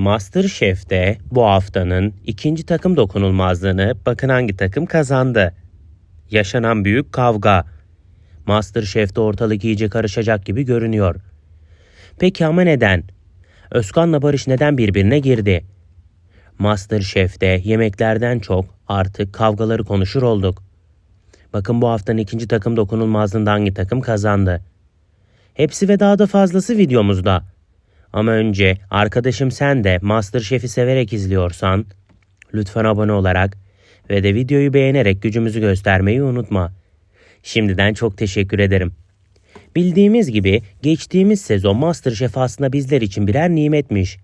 Masterchef'te bu haftanın ikinci takım dokunulmazlığını bakın hangi takım kazandı. Yaşanan büyük kavga. Masterchef'te ortalık iyice karışacak gibi görünüyor. Peki ama neden? Özkan'la Barış neden birbirine girdi? Masterchef'te yemeklerden çok artık kavgaları konuşur olduk. Bakın bu haftanın ikinci takım dokunulmazlığında hangi takım kazandı? Hepsi ve daha da fazlası videomuzda. Ama önce arkadaşım sen de Masterchef'i severek izliyorsan lütfen abone olarak ve de videoyu beğenerek gücümüzü göstermeyi unutma. Şimdiden çok teşekkür ederim. Bildiğimiz gibi geçtiğimiz sezon Masterchef aslında bizler için birer nimetmiş.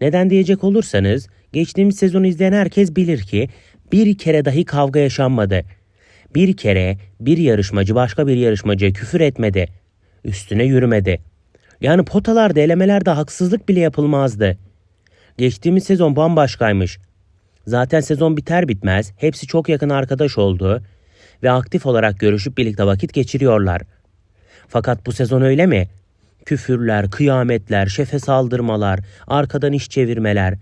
Neden diyecek olursanız geçtiğimiz sezonu izleyen herkes bilir ki bir kere dahi kavga yaşanmadı. Bir kere bir yarışmacı başka bir yarışmacıya küfür etmedi. Üstüne yürümedi. Yani potalarda elemelerde haksızlık bile yapılmazdı. Geçtiğimiz sezon bambaşkaymış. Zaten sezon biter bitmez hepsi çok yakın arkadaş oldu ve aktif olarak görüşüp birlikte vakit geçiriyorlar. Fakat bu sezon öyle mi? Küfürler, kıyametler, şefe saldırmalar, arkadan iş çevirmeler,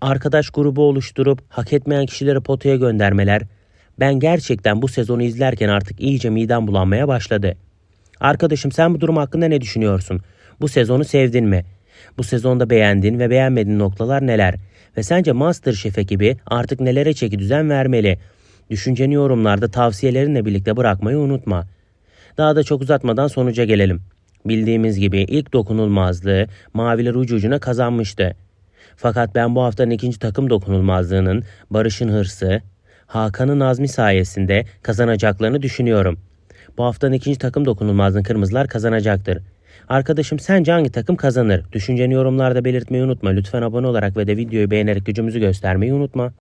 arkadaş grubu oluşturup hak etmeyen kişileri potaya göndermeler. Ben gerçekten bu sezonu izlerken artık iyice midem bulanmaya başladı. Arkadaşım sen bu durum hakkında ne düşünüyorsun? Bu sezonu sevdin mi? Bu sezonda beğendiğin ve beğenmediğin noktalar neler? Ve sence Masterchef ekibi artık nelere çeki düzen vermeli? Düşünceni yorumlarda tavsiyelerinle birlikte bırakmayı unutma. Daha da çok uzatmadan sonuca gelelim. Bildiğimiz gibi ilk dokunulmazlığı maviler ucu ucuna kazanmıştı. Fakat ben bu haftanın ikinci takım dokunulmazlığının Barış'ın hırsı, Hakan'ın azmi sayesinde kazanacaklarını düşünüyorum. Bu haftanın ikinci takım dokunulmazlığını kırmızılar kazanacaktır. Arkadaşım sence hangi takım kazanır? Düşünceni yorumlarda belirtmeyi unutma. Lütfen abone olarak ve de videoyu beğenerek gücümüzü göstermeyi unutma.